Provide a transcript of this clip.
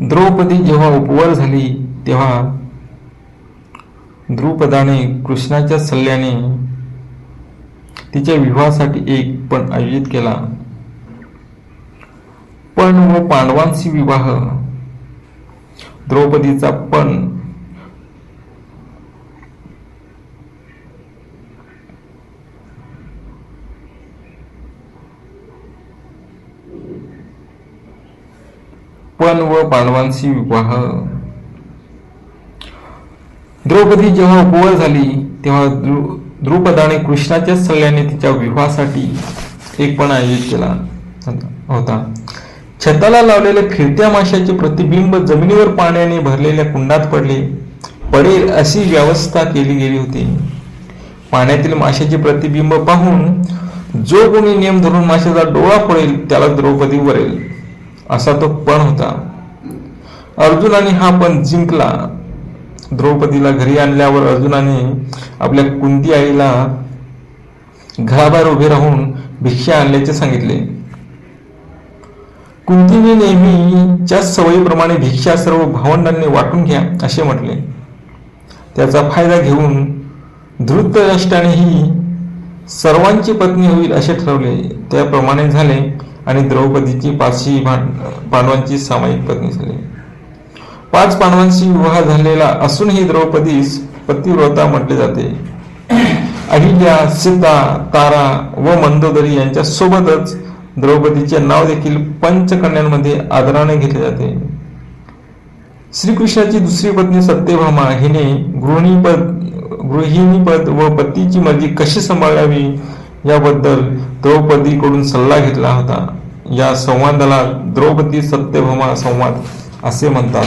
द्रौपदी जेव्हा उपवर झाली तेव्हा द्रुपदाने कृष्णाच्या सल्ल्याने तिच्या विवाहासाठी एक पण आयोजित केला. पण व पांडवांशी विवाह द्रौपदीचा पण पण व पांडवांशी विवाह. द्रौपदी जेव्हा उपवर झाली तेव्हा द्रुपदाने कृष्णाच्या सल्ल्याने तिच्या विवाहासाठी एक पण आयोजित केला होता. छताला लावलेले फिरत्या माशाचे प्रतिबिंब जमिनीवर पाण्याने भरलेल्या कुंडात पडले. पडेल अशी व्यवस्था केली गेली होती. पाण्यातील माशाचे प्रतिबिंब पाहून जो कोणी नियम धरून माशाचा डोळा पडेल त्याला द्रौपदी वरेल. असा तो पण होता. अर्जुनाने हा पण जिंकला. द्रौपदीला घरी आणल्यावर अर्जुनाने आपल्या कुंती आईला घराबाहेर उभे राहून भिक्षा आणल्याचे सांगितले. कुंतीने नेहमीच्या सवयीप्रमाणे भिक्षा सर्व भावंडांनी वाटून घ्या असे म्हटले. त्याचा फायदा घेऊन धृतराष्ट्रानेही सर्वांची पत्नी होईल असे ठरवले. त्याप्रमाणे झाले. आणि द्रौपदीची पाचही पांडवांची सामायिक पत्नी झाली. पाच पांडवांशी विवाह झालेला असूनही द्रौपदीस पतिव्रता म्हटले जाते. अहिल्या सीता तारा व मंदोदरी यांच्या सोबतच द्रौपदीचे नाव देखील पंचकन्यांमध्ये आदराने घेतले जाते. श्रीकृष्णाची दुसरी पत्नी सत्यभामा हिने गृहिणीपद गृहिणीपद व पतीची मर्जी कशी सांभाळावी याबद्दल द्रौपदीकडून सल्ला घेतला होता. या संवादाला द्रौपदी सत्यभमा संवाद असे म्हणतात.